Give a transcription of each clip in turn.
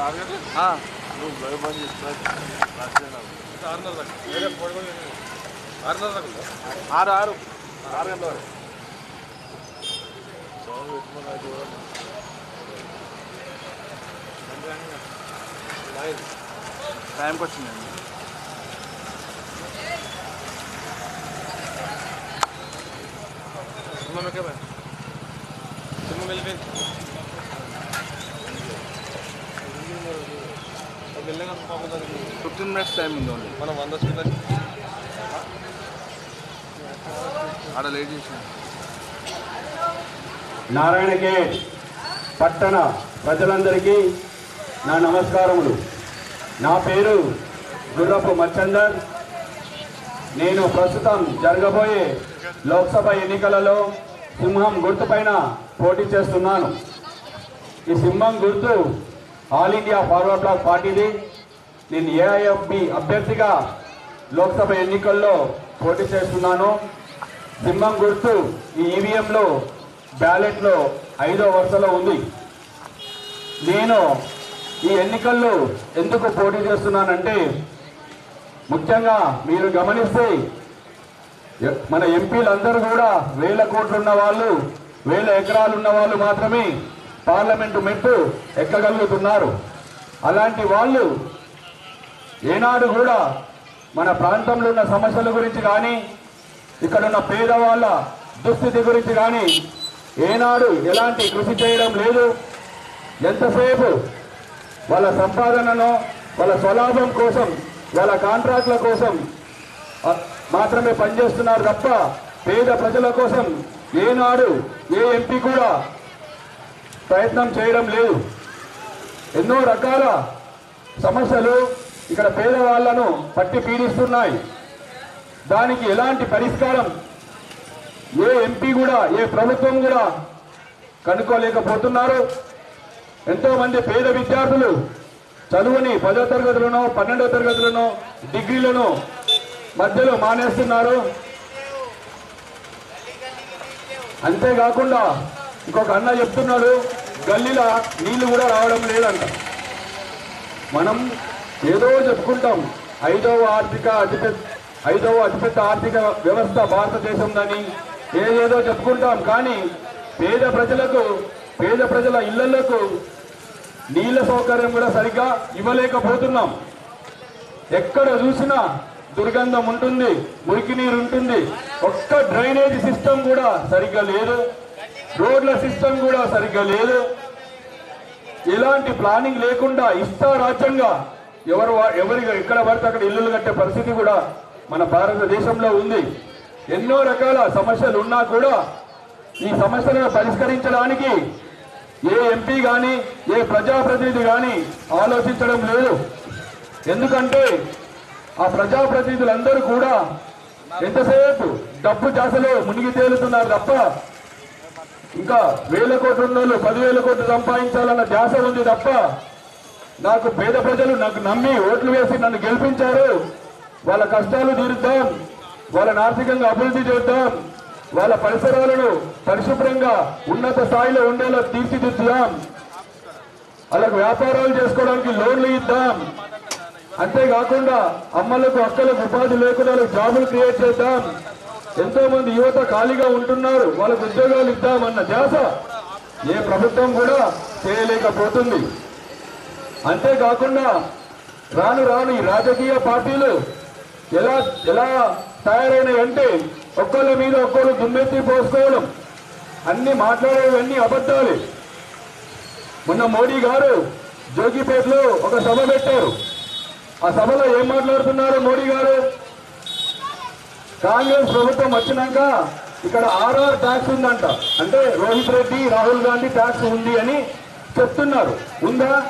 ఆరు ఆ, నువ్వు ఆరు. ఆరు గంటల వరకు టైంకి వచ్చిందండి సినిమా ఎక్కడ వెళ్ళిపోయింది పాపం దానికి ఫిఫ్టీన్ మినిట్స్ టైం ఉంది ఓన్లీ. మనం వంద స్పీడ్ ఆడ లేట్ చేసాను. నారాయణ గేట్ పట్టణ ప్రజలందరికీ నా నమస్కారములు. నా పేరు గుర్రపు మచ్చందర్. నేను ప్రస్తుతం జరగబోయే లోక్సభ ఎన్నికలలో సింహం గుర్తుపైన పోటీ చేస్తున్నాను. ఈ సింహం గుర్తు ఆల్ ఇండియా ఫార్వర్డ్ బ్లాక్ పార్టీది. నేను ఏఐఎఫ్బి అభ్యర్థిగా లోక్సభ ఎన్నికల్లో పోటీ చేస్తున్నాను. సింహం గుర్తు ఈ ఈవీఎంలో బ్యాలెట్లో ఐదో వరుసలో ఉంది. నేను ఈ ఎన్నికల్లో ఎందుకు పోటీ చేస్తున్నానంటే ముఖ్యంగా మీరు గమనిస్తే మన ఎంపీలందరూ కూడా వేల కోట్లు ఉన్న వాళ్ళు వేల ఎకరాలు ఉన్న వాళ్ళు మాత్రమే పార్లమెంటు మెట్టు ఎక్కగలుగుతున్నారు? అలాంటి వాళ్ళు ఏనాడు కూడా మన ప్రాంతంలో ఉన్న సమస్యల గురించి కానీ ఇక్కడ ఉన్న పేదవాళ్ళ దుస్థితి గురించి కానీ ఏనాడు ఎలాంటి కృషి చేయడం లేదు. ఎంతసేపు వాళ్ళ సంపాదనను వాళ్ళ స్వలాభం కోసం వాళ్ళ కాంట్రాక్ట్ల కోసం మాత్రమే పనిచేస్తున్నారు తప్ప పేద ప్రజల కోసం ఏనాడు ఏ ఎంపీ కూడా ప్రయత్నం చేయడం లేదు. ఎన్నో రకాల సమస్యలు ఇక్కడ పేదవాళ్ళను పట్టి పీడిస్తున్నాయి. దానికి ఎలాంటి పరిష్కారం? ఏ ఎంపీ కూడా ఏ ప్రభుత్వం కూడా కనుక్కోలేకపోతున్నారు. ఎంతోమంది పేద విద్యార్థులు చదువుని పదో తరగతులను పన్నెండో తరగతులను డిగ్రీలను మధ్యలో మానేస్తున్నారు. అంతేకాకుండా ఇంకొక అన్న చెప్తున్నాడు గల్లీల నీళ్ళు కూడా రావడం లేదంట. మనం ఏదో చెప్పుకుంటాం ఐదవ ఆర్థిక అతిపెద్ద ఐదవ అతిపెద్ద ఆర్థిక వ్యవస్థ భారతదేశందని ఏదేదో చెప్పుకుంటాం కానీ పేద ప్రజలకు పేద ప్రజల ఇళ్ళకు నీళ్ళ సౌకర్యం కూడా సరిగ్గా ఇవ్వలేకపోతున్నాం. ఎక్కడ చూసినా దుర్గంధం ఉంటుంది మురికి నీరు ఉంటుంది ఒక్క డ్రైనేజ్ సిస్టమ్ కూడా సరిగ్గా లేదు. రోడ్ల సిస్టమ్ కూడా సరిగ్గా లేదు. ఎలాంటి ప్లానింగ్ లేకుండా ఇష్టారాజ్యంగా ఎవరు ఎవరి ఎక్కడ పడితే అక్కడ ఇల్లులు కట్టే పరిస్థితి కూడా మన భారతదేశంలో ఉంది. ఎన్నో రకాల సమస్యలు ఉన్నా కూడా ఈ సమస్యలను పరిష్కరించడానికి ఏ ఎంపీ కానీ ఏ ప్రజాప్రతినిధి కానీ ఆలోచించడం లేదు. ఎందుకంటే ఆ ప్రజాప్రతినిధులందరూ కూడా ఎంతసేపు డబ్బు జాసలో మునిగి తేలుతున్నారు తప్ప ఇంకా వేల కోట్లు ఉన్నోళ్ళు పదివేల కోట్లు సంపాదించాలన్న ధ్యాస ఉంది తప్ప నాకు పేద ప్రజలు నాకు నమ్మి ఓట్లు వేసి నన్ను గెలిపించారు. వాళ్ళ కష్టాలు తీరుద్దాం వాళ్ళని ఆర్థికంగా అభివృద్ధి చేద్దాం వాళ్ళ పరిసరాలను పరిశుభ్రంగా ఉన్నత స్థాయిలో ఉండేలా తీర్చిదిద్దాం. వాళ్ళకు వ్యాపారాలు చేసుకోవడానికి లోన్లు ఇద్దాం. అంతేకాకుండా అమ్మలకు అక్కలకు ఉపాధి లేకుండా జాబులు క్రియేట్ చేద్దాం. ఎంతో మంది యువత ఖాళీగా ఉంటున్నారు వాళ్ళకు ఉద్యోగాలు ఇద్దామన్న ధ్యాస ఏ ప్రభుత్వం కూడా చేయలేకపోతుంది. అంతేకాకుండా రాను రాను ఈ రాజకీయ పార్టీలు ఎలా ఎలా తయారైనాయంటే ఒక్కళ్ళ మీద ఒక్కళ్ళు దుమ్మెత్తి పోసుకోవడం అన్ని మాట్లాడేవన్నీ అబద్ధాలే. మొన్న మోడీ గారు జోగిపేటలో ఒక సభ పెట్టారు. ఆ సభలో ఏం మాట్లాడుతున్నారు మోడీ గారు? కాంగ్రెస్ ప్రభుత్వం వచ్చినాక ఇక్కడ ఆర్ఆర్ ట్యాక్స్ ఉందంట. అంటే రోహిత్ రెడ్డి రాహుల్ గాంధీ ట్యాక్స్ ఉంది అని చెప్తున్నారు. ఉందా?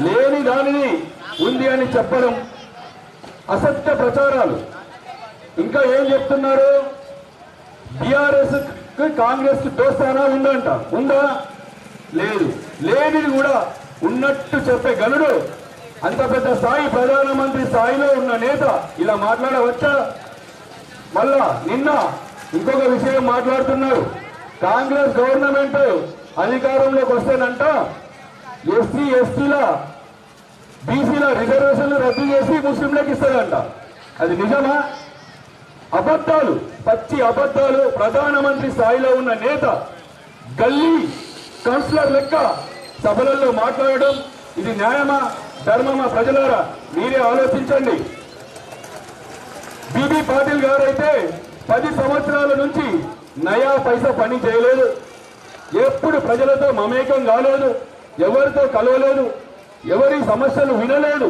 లేని దానిని ఉంది అని చెప్పడం అసత్య ప్రచారాలు. ఇంకా ఏం చెప్తున్నారు? బీఆర్ఎస్ కాంగ్రెస్ దోస్తానా ఉందంట. ఉందా? లేదు. లేనిది కూడా ఉన్నట్టు చెప్పే గనుడు అంత పెద్ద స్థాయి ప్రధానమంత్రి స్థాయిలో ఉన్న నేత ఇలా మాట్లాడవచ్చా? మళ్ళా నిన్న ఇంకొక విషయం మాట్లాడుతున్నారు. కాంగ్రెస్ గవర్నమెంట్ అధికారంలోకి వస్తేనంట ఎస్సీ ఎస్టీల బీసీల రిజర్వేషన్లు రద్దు చేసి ముస్లింలకు ఇస్తారంట అది నిజమా? అబద్ధాలు పచ్చి అబద్ధాలు ప్రధానమంత్రి స్థాయిలో ఉన్న నేత గల్లీ కౌన్సిలర్ లెక్క సభలలో మాట్లాడడం ఇది న్యాయమా ధర్మమా? ప్రజలారా మీరే ఆలోచించండి. బీబీ పాటిల్ గారైతే పది సంవత్సరాల నుంచి నయా పైసా పని చేయలేదు. ఎప్పుడు ప్రజలతో మమేకం కాలేదు ఎవరితో కలవలేదు ఎవరి సమస్యలు వినలేదు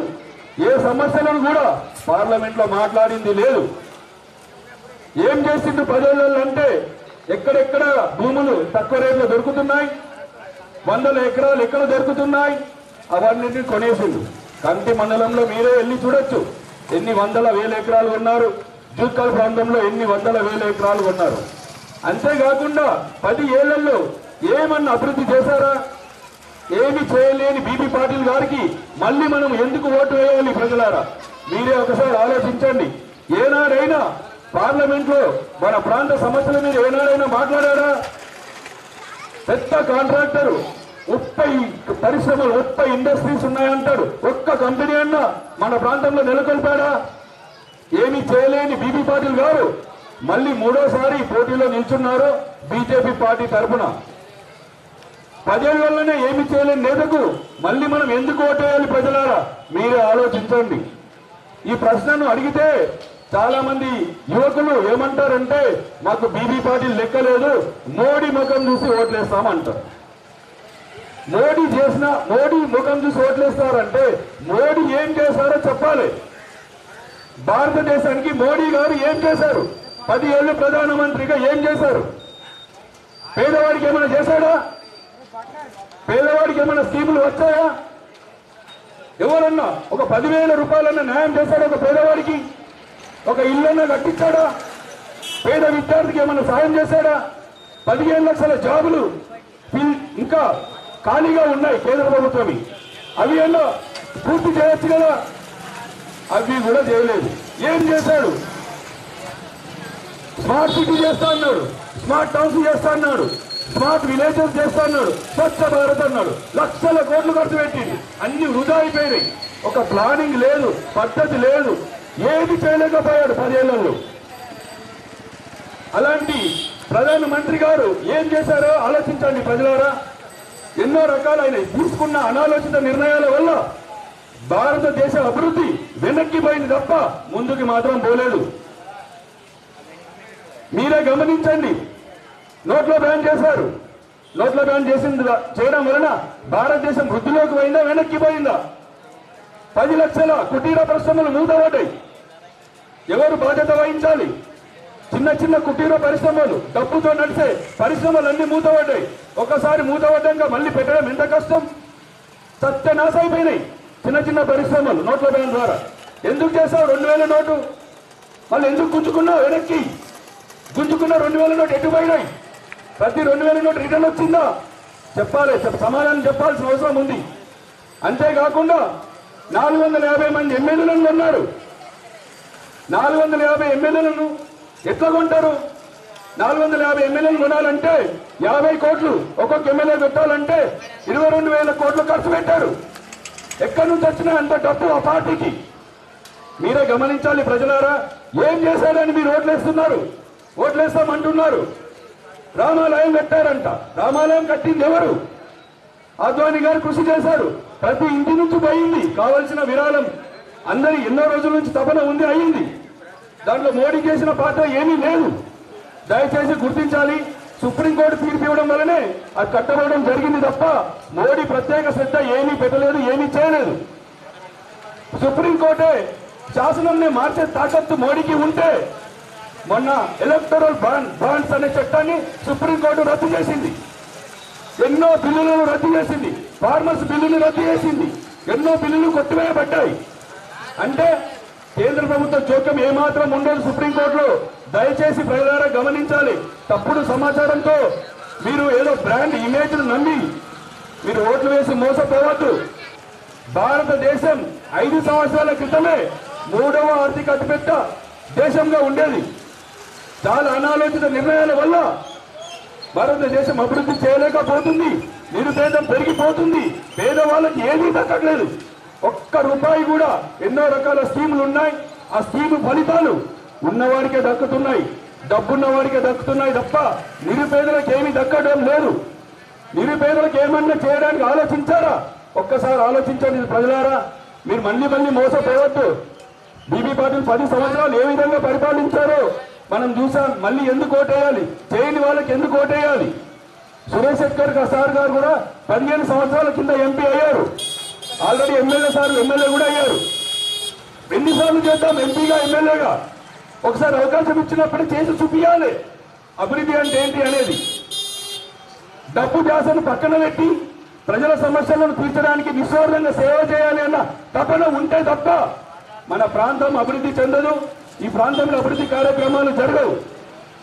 ఏ సమస్యలను కూడా పార్లమెంట్లో మాట్లాడింది లేదు. ఏం చేసిండు ప్రజలలో అంటే ఎక్కడెక్కడ భూములు తక్కువ రేట్లో దొరుకుతున్నాయి వందల ఎకరాలు ఎక్కడ దొరుకుతున్నాయి అవన్నిటిని కొనేసిండు. కంటి మండలంలో మీరే వెళ్ళి చూడొచ్చు. ఎన్ని వందల వేల ఎకరాలు ఉన్నారు? జూక్కల్ ప్రాంతంలో ఎన్ని వందల వేల ఎకరాలు ఉన్నారు? అంతేకాకుండా పది ఏళ్ళలో ఏమన్నా అభివృద్ధి చేశారా? ఏమి చేయలేని బీబీ పాటిల్ గారికి మళ్ళీ మనం ఎందుకు ఓటు వేయాలి ప్రజలారా? మీరే ఒకసారి ఆలోచించండి. ఏనాడైనా పార్లమెంట్లో మన ప్రాంత సమస్యల మీద ఏనాడైనా మాట్లాడారా? పెద్ద కాంట్రాక్టర్ ముప్పై పరిశ్రమలు ముప్పై ఇండస్ట్రీస్ ఉన్నాయంటాడు. ఒక్క కంపెనీ అన్నా మన ప్రాంతంలో నెలకొల్పాడా? ఏమీ చేయలేని బీబీ పాటిల్ గారు మళ్ళీ మూడోసారి పోటీలో నిల్చున్నారు బీజేపీ పార్టీ తరఫున పదేళ్ళలోనే ఏమి చేయలేని నేతకు మళ్ళీ మనం ఎందుకు ఓటేయాలి ప్రజలారా? మీరే ఆలోచించండి. ఈ ప్రశ్నను అడిగితే చాలా మంది యువకులు ఏమంటారంటే మాకు బీబీ పాటిల్ లెక్కలేదు మోడీ ముఖం చూసి ఓట్లేస్తామంటారు. మోడీ చేసిన మోడీ ముఖం చూసి ఓట్లేస్తారంటే మోడీ ఏం చేశారో చెప్పాలి. భారతదేశానికి మోడీ గారు ఏం చేశారు? పది ఏళ్ళు ప్రధానమంత్రిగా ఏం చేశారు? పేదవాడికి ఏమైనా చేశాడా? పేదవాడికి ఏమైనా స్కీములు వచ్చాయా? ఎవరన్నా ఒక పదివేల రూపాయలన్నా న్యాయం చేశాడా ఒక పేదవాడికి? ఒక ఇల్లన్నా కట్టించాడా? పేద విద్యార్థికి ఏమైనా సాయం చేశాడా? పదిహేను లక్షల జాబులు ఇంకా ఖాళీగా ఉన్నాయి కేంద్ర ప్రభుత్వం అవి ఎన్నో పూర్తి చేయొచ్చు కదా? అవి కూడా చేయలేదు. ఏం చేశాడు? స్మార్ట్ సిటీ చేస్తా అన్నాడు. స్మార్ట్ టౌన్స్ చేస్తా అన్నాడు. స్మార్ట్ విలేజెస్ చేస్తా అన్నాడు. స్వచ్ఛ భారత్ అన్నాడు. లక్షల కోట్లు ఖర్చు పెట్టింది. అన్ని వృధా అయిపోయినాయి. ఒక ప్లానింగ్ లేదు పద్ధతి లేదు. ఏది చేయలేకపోయాడు పదేళ్ళలో. అలాంటి ప్రధానమంత్రి గారు ఏం చేశారో ఆలోచించండి ప్రజలారా. ఎన్నో రకాలైన తీసుకున్న అనాలోచిత నిర్ణయాల వల్ల భారతదేశ అభివృద్ధి వెనక్కి పోయింది తప్ప ముందుకి మాత్రం పోలేదు. మీరే గమనించండి. నోట్లో బ్యాన్ చేశారు. నోట్లో బ్యాన్ చేసింది చేయడం వలన భారతదేశం వృద్ధిలోకి పోయిందా వెనక్కి పోయిందా? పది లక్షల కుటీర పరిశ్రమలు మూతపడ్డాయి. ఎవరు బాధ్యత వహించాలి? చిన్న చిన్న కుటీర పరిశ్రమలు డబ్బుతో నడిచే పరిశ్రమలు అన్ని మూతపడ్డాయి. ఒకసారి మూతపడ్డాక మళ్ళీ పెట్టడం ఎంత కష్టం? సత్యనాశ అయిపోయినాయి చిన్న చిన్న పరిశ్రమలు నోట్ల బ్యాన్ ద్వారా. ఎందుకు చేశావు రెండు వేల నోటు? మళ్ళీ ఎందుకు గుంజుకున్నావు వెనక్కి? గుంజుకున్న రెండు వేల నోటు ఎటు పోయినాయి? ప్రతి రెండు వేల నోటు రిటర్న్ వచ్చిందా? చెప్పాలి సమాధానం చెప్పాల్సిన అవసరం ఉంది. అంతేకాకుండా నాలుగు వందల యాభై మంది ఎమ్మెల్యేలను ఉన్నారు నాలుగు వందల యాభై ఎమ్మెల్యేలను ఎట్లా కొంటారు నాలుగు వందల యాభై ఎమ్మెల్యేలు కొనాలంటే యాభై కోట్లు ఒక్కొక్క ఎమ్మెల్యే పెట్టాలంటే ఇరవై రెండు వేల కోట్లు ఖర్చు పెట్టారు. ఎక్కడి నుంచి వచ్చినా అంత డబ్బు ఆ పార్టీకి. మీరే గమనించాలి ప్రజలారా ఏం చేశారని మీరు ఓట్లేస్తున్నారు? ఓట్లేస్తామంటున్నారు. రామాలయం కట్టారంట. రామాలయం కట్టింది ఎవరు? అద్వాని గారు కృషి చేశారు. ప్రతి ఇంటి నుంచి పోయింది. కావలసిన విరాళం. అందరి ఎన్నో రోజుల నుంచి తపన ఉంది అయ్యింది దాంట్లో మోడీ చేసిన పాత్ర ఏమీ లేదు. దయచేసి గుర్తించాలి. సుప్రీంకోర్టు తీర్పు ఇవ్వడం వల్లనే అది కట్టబడడం జరిగింది తప్ప మోడీ ప్రత్యేక శ్రద్ధ ఏమీ పెట్టలేదు ఏమీ చేయలేదు. సుప్రీంకోర్టే శాసనంని మార్చే తాకత్తు మోడీకి ఉంటే మొన్న ఎలక్టరల్ బాండ్ బాండ్స్ అనే చట్టాన్ని సుప్రీంకోర్టు రద్దు చేసింది. ఎన్నో బిల్లులను రద్దు చేసింది. ఫార్మర్స్ బిల్లును రద్దు చేసింది. ఎన్నో బిల్లులు కొట్టివేయబడ్డాయి. అంటే కేంద్ర ప్రభుత్వ జోక్యం ఏమాత్రం ఉండదు సుప్రీంకోర్టులో. దయచేసి ప్రజలారా గమనించాలి. తప్పుడు సమాచారంతో మీరు ఏదో బ్రాండ్ ఇమేజ్ను నమ్మి మీరు ఓట్లు వేసి మోసపోవద్దు. భారతదేశం ఐదు సంవత్సరాల క్రితమే మూడవ ఆర్థిక అతిపెద్ద దేశంగా ఉండేది. చాలా అనాలోచిత నిర్ణయాల వల్ల భారతదేశం అభివృద్ధి చేయలేకపోతుంది. నిరుపేదం పెరిగిపోతుంది. పేదవాళ్ళకి ఏమీ దక్కట్లేదు. ఒక్క రూపాయి కూడా ఎన్నో రకాల స్కీములు ఉన్నాయి. ఆ స్కీము ఫలితాలు ఉన్నవాడికే దక్కుతున్నాయి. డబ్బున్న వాడికే దక్కుతున్నాయి తప్ప నిరుపేదలకు ఏమీ దక్కడం లేదు. నిరుపేదలకు ఏమన్నా చేయడానికి ఆలోచించారా? ఒక్కసారి ఆలోచించండి ప్రజలారా. మీరు మళ్ళీ మళ్ళీ మోసపోవద్దు. బీబీ పాటిల్ పది సంవత్సరాలు ఏ విధంగా పరిపాలించారో మనం చూసాం. మళ్ళీ ఎందుకు ఓటేయాలి? చేయని వాళ్ళకి ఎందుకు ఓటేయాలి? సురేష్ శెట్కర్ గా- సార్ గారు కూడా పదిహేను సంవత్సరాల కింద ఎంపీ అయ్యారు. ఆల్రెడీ ఎమ్మెల్యే సార్ ఎమ్మెల్యే కూడా అయ్యారు. ఎన్నిసార్లు చేద్దాం ఎంపీగా ఎమ్మెల్యేగా. ఒకసారి అవకాశం ఇచ్చినప్పుడు చేసి చూపించాలి అభివృద్ధి అంటే ఏంటి అనేది. డబ్బు ధ్యాసను పక్కన పెట్టి ప్రజల సమస్యలను తీర్చడానికి నిస్వార్థంగా సేవ చేయాలి అన్న తపన ఉంటే తప్ప మన ప్రాంతం అభివృద్ధి చెందదు. ఈ ప్రాంతంలో అభివృద్ధి కార్యక్రమాలు జరగవు.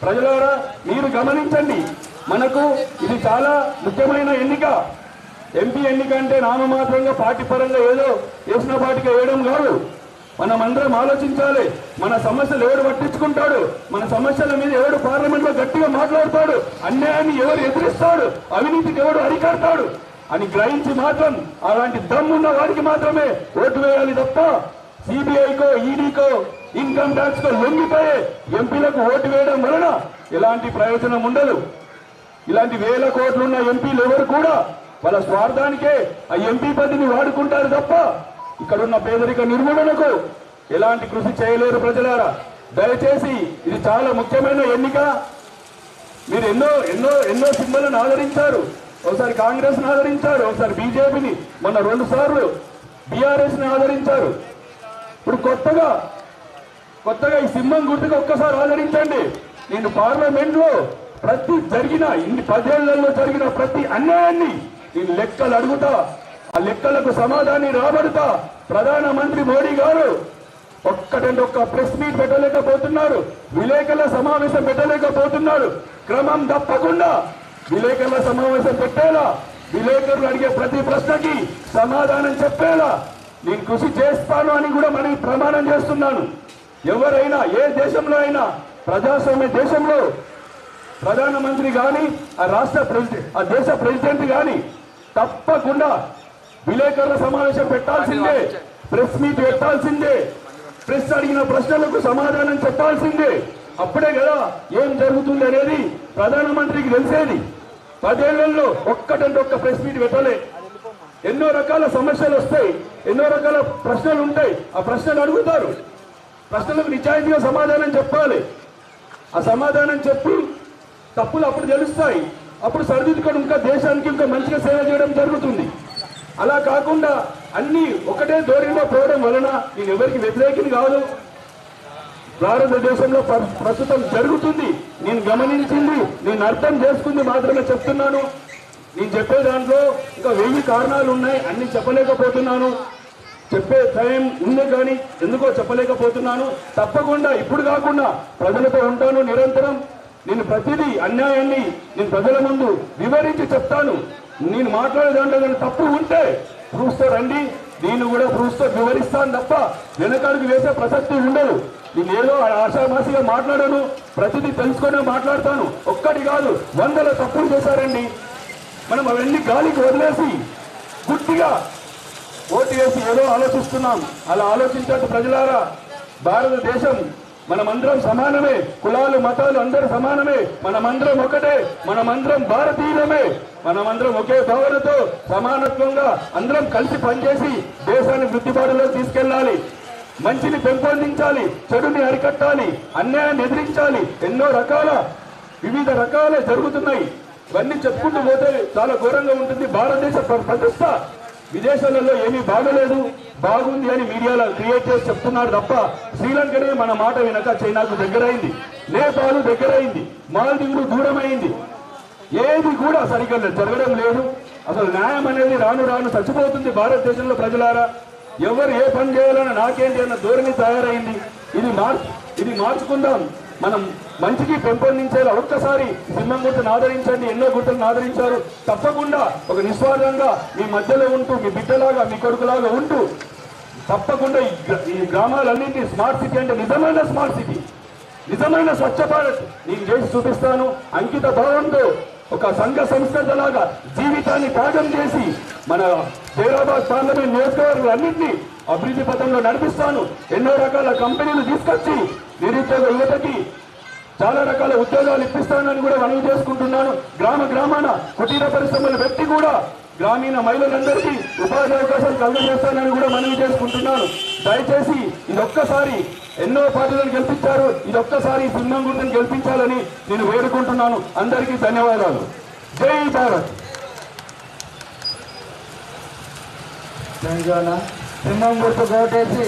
ప్రజలారా మీరు గమనించండి. మనకు ఇది చాలా ముఖ్యమైన ఎన్నిక. ఎంపీ ఎన్నికంటే నామమాత్రంగా పార్టీ పరంగా ఏదో వేసిన పార్టీకి వేయడం కాదు. మనం అందరం ఆలోచించాలి. మన సమస్యలు ఎవడు పట్టించుకుంటాడు? మన సమస్యల మీద ఎవడు పార్లమెంట్లో గట్టిగా మాట్లాడతాడు? అన్యాయాన్ని ఎవరు ఎదిరిస్తాడు? అవినీతికి ఎవడు అరికడతాడు? అని గ్రహించి మాత్రం అలాంటి దమ్మున్న వారికి మాత్రమే ఓటు వేయాలి తప్ప సిబిఐకో ఈడీకో ఇన్కమ్ ట్యాక్స్ కో లొంగిపోయే ఎంపీలకు ఓటు వేయడం వలన ఎలాంటి ప్రయోజనం ఉండదు. ఇలాంటి వేల కోట్లున్న ఎంపీలు ఎవరు కూడా వాళ్ళ స్వార్థానికే ఆ ఎంపీ పదవిని వాడుకుంటారు తప్ప ఇక్కడున్న పేదరిక నిర్మూలనకు ఎలాంటి కృషి చేయలేరు ప్రజలారా. దయచేసి ఇది చాలా ముఖ్యమైన ఎన్నిక. మీరు ఎన్నో ఎన్నో ఎన్నో సింబలను ఆదరించారు. ఒకసారి కాంగ్రెస్ని ఆదరించారు ఒకసారి బీజేపీని. మొన్న రెండు సార్లు బీఆర్ఎస్ని ఆదరించారు. ఇప్పుడు కొత్తగా కొత్తగా ఈ సింహం గుర్తుకు ఒక్కసారి ఆదరించండి. నేను పార్లమెంట్లో ప్రతి జరిగిన ఇన్ని పదేళ్ళలో జరిగిన ప్రతి అన్యాయాన్ని ఈ లెక్కలు అడుగుతా ఆ లెక్కలకు సమాధానం రాబడుతా. ప్రధానమంత్రి మోడీ గారు ఒక్కటంటే ఒక్క ప్రెస్ మీట్ పెట్టలేకపోతున్నారు విలేకరుల సమావేశం పెట్టలేకపోతున్నారు. క్రమం తప్పకుండా విలేకరుల సమావేశం పెట్టేలా విలేకరులు అడిగే ప్రతి ప్రశ్నకి సమాధానం చెప్పేలా. నేను కృషి చేస్తాను అని కూడా మనకి ప్రమాణం చేస్తున్నాను. ఎవరైనా ఏ దేశంలో అయినా ప్రజాస్వామ్య దేశంలో ప్రధానమంత్రి కానీ ఆ రాష్ట్ర ప్రెసిడెంట్ ఆ దేశ ప్రెసిడెంట్ కానీ తప్పకుండా విలేకరుల సమావేశం పెట్టాల్సిందే. ప్రెస్ మీట్ పెట్టాల్సిందే. ప్రెస్ అడిగిన ప్రశ్నలకు సమాధానం చెప్పాల్సిందే. అప్పుడే కదా ఏం జరుగుతుంది అనేది ప్రధానమంత్రికి తెలిసేది. పదేళ్ళలో ఒక్కటంటే ఒక్క ప్రెస్ మీట్ పెట్టలే. ఎన్నో రకాల సమస్యలు వస్తాయి. ఎన్నో రకాల ప్రశ్నలు ఉంటాయి. ఆ ప్రశ్నలు అడుగుతారు. ప్రశ్నలకు నిజాయితీగా సమాధానం చెప్పాలి. ఆ సమాధానం చెప్పి తప్పులు అప్పుడు తెలుస్తాయి. అప్పుడు సరిదిద్దుకొని ఇంకా దేశానికి ఇంకా మంచిగా సేవ చేయడం జరుగుతుంది. అలా కాకుండా అన్ని ఒకటే ధోరణిలో పోవడం వలన నేను ఎవరికి వ్యతిరేకిని కాదు. భారతదేశంలో ప్ర- ప్రస్తుతం జరుగుతుంది. నేను గమనించింది నేను అర్థం చేసుకుంది మాత్రమే చెప్తున్నాను. నేను చెప్పే దాంట్లో ఇంకా వెయ్యి కారణాలు ఉన్నాయి అన్ని చెప్పలేకపోతున్నాను. చెప్పే టైం ఉంది కానీ ఎందుకో చెప్పలేకపోతున్నాను. తప్పకుండా ఇప్పుడు కాకుండా ప్రజలతో ఉంటాను నిరంతరం. నేను ప్రతిదీ అన్యాయాన్ని నేను ప్రజల ముందు వివరించి చెప్తాను. నేను మాట్లాడే దాంట్లో కానీ తప్పు ఉంటే ప్రూఫ్తో రండి. నేను కూడా ప్రూఫ్తో వివరిస్తాను తప్ప వెనకాడికి వేసే ప్రసక్తి ఉండదు. నేను ఏదో ఆశామాసిగా మాట్లాడాను ప్రతిదీ తెలుసుకునే మాట్లాడతాను. ఒక్కటి కాదు వందల తప్పులు చేశారండి. మనం అవన్నీ గాలికి వదిలేసి గుట్టిగా ఓటు వేసి ఏదో ఆలోచిస్తున్నాం. అలా ఆలోచించట్టు ప్రజలారా. భారతదేశం మనమందరం సమానమే. కులాలు మతాలు అందరూ సమానమే. మనమందరం ఒకటే. మనమందరం భారతీయులమే. మనమందరం ఒకే భావనతో సమానత్వంగా అందరం కలిసి పనిచేసి దేశాన్ని వృద్ధిపాటులో తీసుకెళ్ళాలి. మంచిని పెంపొందించాలి. చెడుని అరికట్టాలి. అన్యాయాన్ని ఎదిరించాలి. ఎన్నో రకాల వివిధ రకాల జరుగుతున్నాయి. ఇవన్నీ చెప్పుకుంటూ పోతే చాలా ఘోరంగా ఉంటుంది. భారతదేశ ప్ర- ప్రతిష్ట విదేశాలలో ఏమీ బాగలేదు. బాగుంది అని మీడియాలో క్రియేట్ చేసి చెప్తున్నాడు తప్ప శ్రీలంకనే మన మాట వినక చైనాకు దగ్గరైంది. నేపాల్ దగ్గరైంది. మాల్దీవులు దూరమైంది. ఏది కూడా సరిగ్గా జరగడం లేదు. అసలు న్యాయం అనేది రాను రాను చచ్చిపోతుంది భారతదేశంలో ప్రజలారా. ఎవరు ఏ పని చేయాలన్నా నాకేంటి అన్న ధోరణి తయారైంది. ఇది మార్చు ఇది మార్చుకుందాం. మనం మంచికి పెంపొందించేలా ఒక్కసారి సింహం గుర్తును ఆదరించండి. ఎన్నో గుర్తులను ఆదరించారు. తప్పకుండా ఒక నిస్వార్థంగా మీ మధ్యలో ఉంటూ మీ బిడ్డలాగా మీ కొడుకులాగా ఉంటూ తప్పకుండా ఈ ఈ గ్రామాలన్నింటినీ స్మార్ట్ సిటీ అంటే నిజమైన స్మార్ట్ సిటీ. నిజమైన స్వచ్ఛ భారత్. నేను చేసి చూపిస్తాను. అంకిత భావంతో ఒక సంఘ సంస్కృతలాగా జీవితాన్ని త్యాగం చేసి మన హైదరాబాద్ పార్లమెంట్ నియోజకవర్గాలన్నింటినీ అభివృద్ధి పథంలో నడిపిస్తాను. ఎన్నో రకాల కంపెనీలు తీసుకొచ్చి నిరుద్యోగ యువతకి చాలా రకాల ఉద్యోగాలు ఇప్పిస్తానని కూడా మనవి చేసుకుంటున్నాను. గ్రామ గ్రామాన కుటీర పరిశ్రమలు పెట్టి కూడా గ్రామీణ మహిళలందరికీ ఉపాధి అవకాశాలు కలుగజేస్తానని కూడా మనవి చేసుకుంటున్నాను. దయచేసి ఇదొక్కసారి ఎన్నో పార్టీలను గెలిపించారు ఇదొక్కసారి సింహం గుర్తును గెలిపించాలని నేను వేడుకుంటున్నాను. అందరికీ ధన్యవాదాలు. జై భారత్. తెలంగాణ సింహం గుర్తు కోటేసి